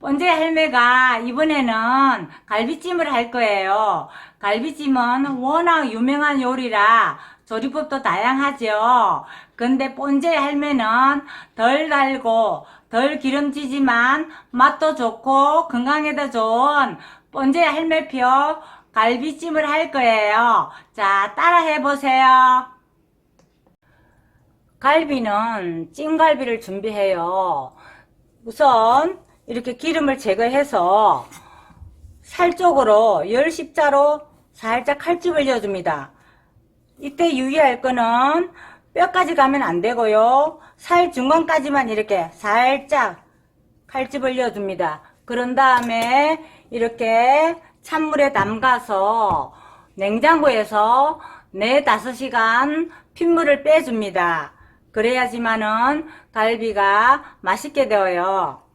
번째 할매가 이번에는 갈비찜을 할 거예요. 갈비찜은 워낙 유명한 요리라 조리법도 다양하죠. 근데 번째 할매는 덜 달고 덜 기름지지만 맛도 좋고 건강에도 좋은 번째 할매표 갈비찜을 할 거예요. 자, 따라 해 보세요. 갈비는 찜갈비를 준비해요. 우선 이렇게 기름을 제거해서 살 쪽으로 열 십자로 살짝 칼집을 이어줍니다. 이때 유의할 거는 뼈까지 가면 안 되고요. 살 중간까지만 이렇게 살짝 칼집을 이어줍니다. 그런 다음에 이렇게 찬물에 담가서 냉장고에서 4, 5시간 핏물을 빼줍니다. 그래야지만은 갈비가 맛있게 되어요.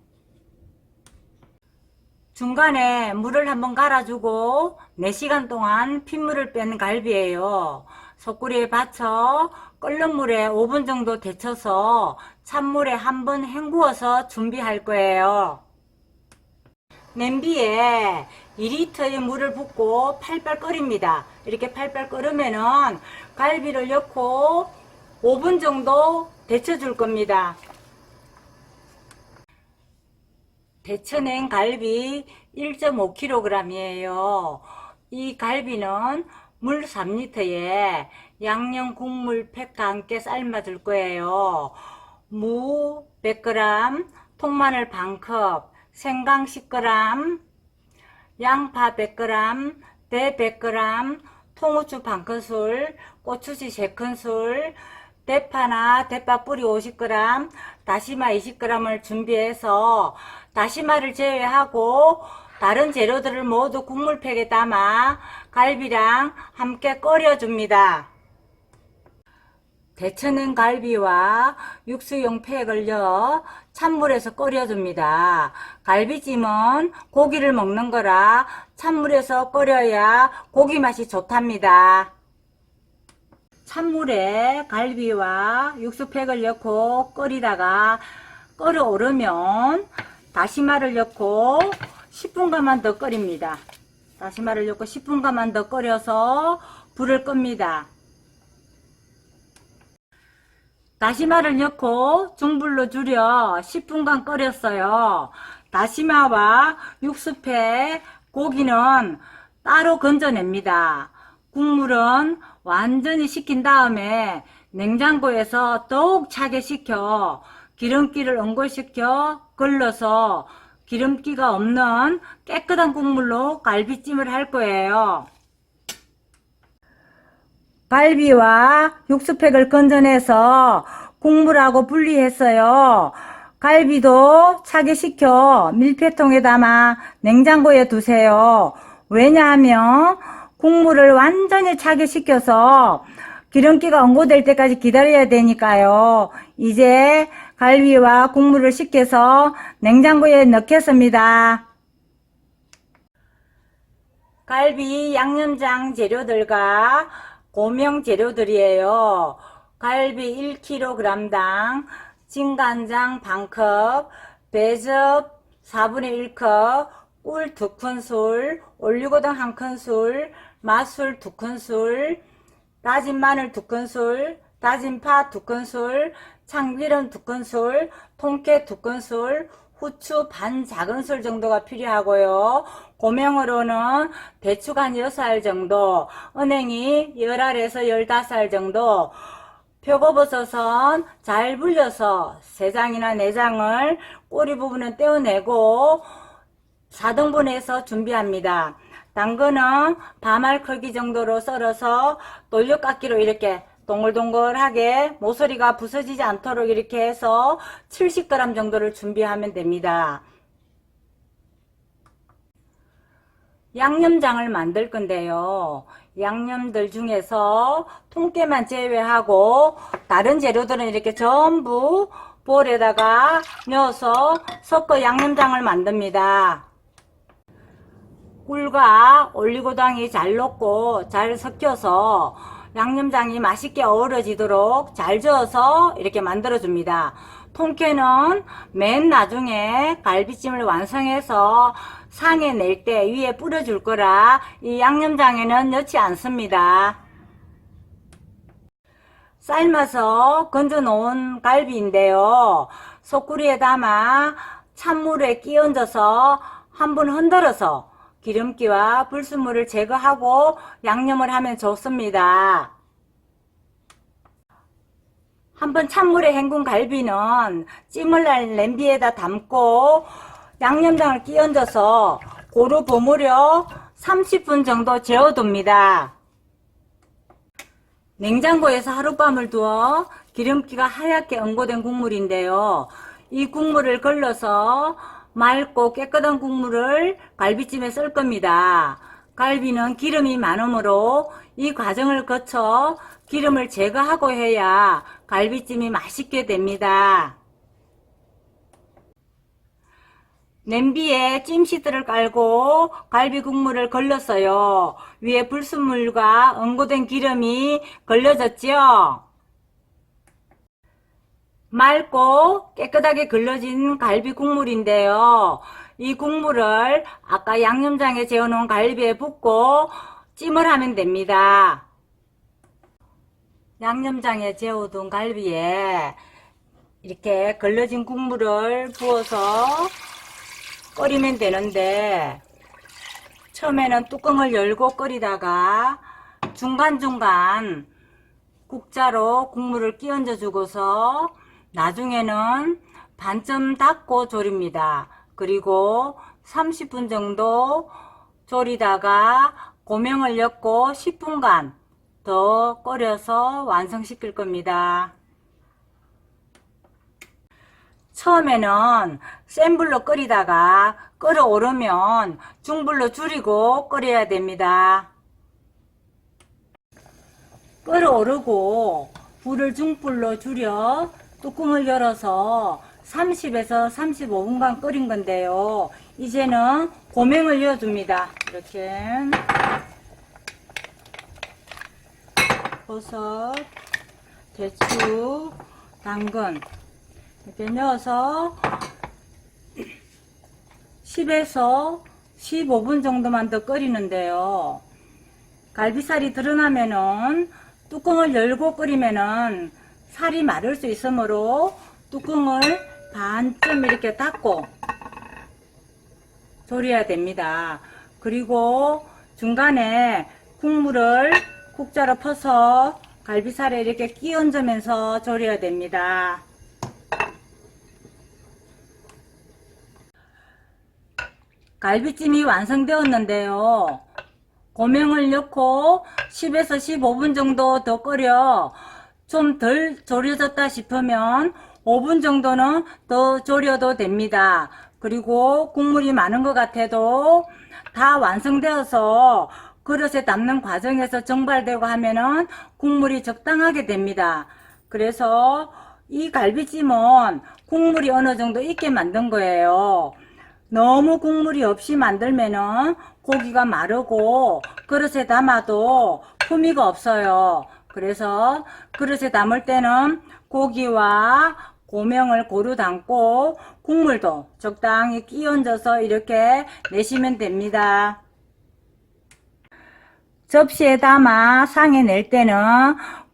중간에 물을 한번 갈아주고 4시간 동안 핏물을 뺀 갈비예요. 소쿠리에 받쳐 끓는 물에 5분 정도 데쳐서 찬물에 한번 헹구어서 준비할 거예요. 냄비에 2리터의 물을 붓고 팔팔 끓입니다. 이렇게 팔팔 끓으면은 갈비를 넣고 5분 정도 데쳐줄 겁니다. 데쳐낸 갈비 1.5kg이에요. 이 갈비는 물 3리터에 양념 국물 팩과 함께 삶아줄 거예요. 무 100g, 통마늘 반컵, 생강 10g, 양파 100g, 대 100g, 통후추 반큰술, 고추지 3큰술, 대파나 대파 뿌리 50g, 다시마 20g을 준비해서 다시마를 제외하고 다른 재료들을 모두 국물팩에 담아 갈비랑 함께 끓여줍니다. 데쳐낸 갈비와 육수용 팩을 넣어 찬물에서 끓여줍니다. 갈비찜은 고기를 먹는 거라 찬물에서 끓여야 고기 맛이 좋답니다. 찬물에 갈비와 육수팩을 넣고 끓이다가 끓어오르면 다시마를 넣고 10분간만 더 끓입니다. 다시마를 넣고 10분간만 더 끓여서 불을 끕니다. 다시마를 넣고 중불로 줄여 10분간 끓였어요. 다시마와 육수팩, 고기는 따로 건져냅니다. 국물은 완전히 식힌 다음에 냉장고에서 더욱 차게 식혀 기름기를 응고시켜 걸러서 기름기가 없는 깨끗한 국물로 갈비찜을 할 거예요. 갈비와 육수팩을 건져내서 국물하고 분리했어요. 갈비도 차게 식혀 밀폐통에 담아 냉장고에 두세요. 왜냐하면 국물을 완전히 차게 식혀서 기름기가 응고될 때까지 기다려야 되니까요. 이제 갈비와 국물을 식혀서 냉장고에 넣겠습니다. 갈비 양념장 재료들과 고명 재료들이에요. 갈비 1kg당 진간장 반컵, 배즙 4분의 1컵, 꿀 2큰술, 올리고당 1큰술, 맛술 2큰술, 다진 마늘 2큰술, 다진 파 2큰술, 참기름 2큰술, 통깨 2큰술, 후추 반 작은 술 정도가 필요하고요. 고명으로는 대추가 한 6알 정도, 은행이 10알에서 15알 정도, 표고버섯은 잘 불려서 3장이나 4장을 꼬리 부분은 떼어내고 4등분해서 준비합니다. 당근은 반알 크기 정도로 썰어서 돌려깎기로 이렇게 동글동글하게 모서리가 부서지지 않도록 이렇게 해서 70g 정도를 준비하면 됩니다. 양념장을 만들 건데요. 양념들 중에서 통깨만 제외하고 다른 재료들은 이렇게 전부 볼에다가 넣어서 섞어 양념장을 만듭니다. 꿀과 올리고당이 잘 녹고 잘 섞여서 양념장이 맛있게 어우러지도록 잘 저어서 이렇게 만들어 줍니다. 통깨는 맨 나중에 갈비찜을 완성해서 상에 낼 때 위에 뿌려 줄 거라 이 양념장에는 넣지 않습니다. 삶아서 건져 놓은 갈비인데요. 소쿠리에 담아 찬물에 끼얹어서 한번 흔들어서 기름기와 불순물을 제거하고 양념을 하면 좋습니다. 한번 찬물에 헹군 갈비는 찜을 날 냄비에다 담고 양념장을 끼얹어서 고루 버무려 30분 정도 재워둡니다. 냉장고에서 하룻밤을 두어 기름기가 하얗게 응고된 국물인데요. 이 국물을 걸러서 맑고 깨끗한 국물을 갈비찜에 쓸 겁니다. 갈비는 기름이 많으므로 이 과정을 거쳐 기름을 제거하고 해야 갈비찜이 맛있게 됩니다. 냄비에 찜시트를 깔고 갈비 국물을 걸렀어요. 위에 불순물과 응고된 기름이 걸려졌지요. 맑고 깨끗하게 걸러진 갈비 국물인데요. 이 국물을 아까 양념장에 재워놓은 갈비에 붓고 찜을 하면 됩니다. 양념장에 재워둔 갈비에 이렇게 걸러진 국물을 부어서 끓이면 되는데 처음에는 뚜껑을 열고 끓이다가 중간중간 국자로 국물을 끼얹어 주고서 나중에는 반쯤 닫고 졸입니다. 그리고 30분 정도 졸이다가 고명을 엮고 10분간 더 끓여서 완성시킬 겁니다. 처음에는 센 불로 끓이다가 끓어오르면 중불로 줄이고 끓여야 됩니다. 끓어오르고 불을 중불로 줄여 뚜껑을 열어서 30에서 35분간 끓인 건데요. 이제는 고명을 이어줍니다. 이렇게 버섯, 대추, 당근 이렇게 넣어서 10에서 15분 정도만 더 끓이는데요. 갈비살이 드러나면은 뚜껑을 열고 끓이면은 살이 마를 수 있으므로 뚜껑을 반쯤 이렇게 닫고 졸여야 됩니다. 그리고 중간에 국물을 국자로 퍼서 갈비살에 이렇게 끼얹으면서 졸여야 됩니다. 갈비찜이 완성되었는데요. 고명을 넣고 10에서 15분 정도 더 끓여 좀 덜 졸여졌다 싶으면 5분 정도는 더 졸여도 됩니다. 그리고 국물이 많은 것 같아도 다 완성되어서 그릇에 담는 과정에서 정발되고 하면은 국물이 적당하게 됩니다. 그래서 이 갈비찜은 국물이 어느 정도 있게 만든 거예요. 너무 국물이 없이 만들면은 고기가 마르고 그릇에 담아도 품위가 없어요. 그래서 그릇에 담을 때는 고기와 고명을 고루 담고 국물도 적당히 끼얹어서 이렇게 내시면 됩니다. 접시에 담아 상에 낼 때는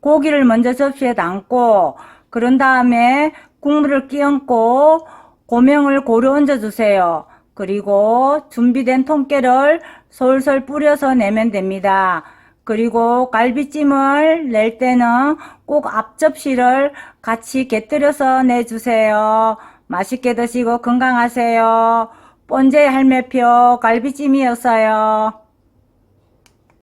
고기를 먼저 접시에 담고 그런 다음에 국물을 끼얹고 고명을 고루 얹어 주세요. 그리고 준비된 통깨를 솔솔 뿌려서 내면 됩니다. 그리고 갈비찜을 낼 때는 꼭 앞접시를 같이 곁들여서 내주세요. 맛있게 드시고 건강하세요. 본제 할매표 갈비찜이었어요.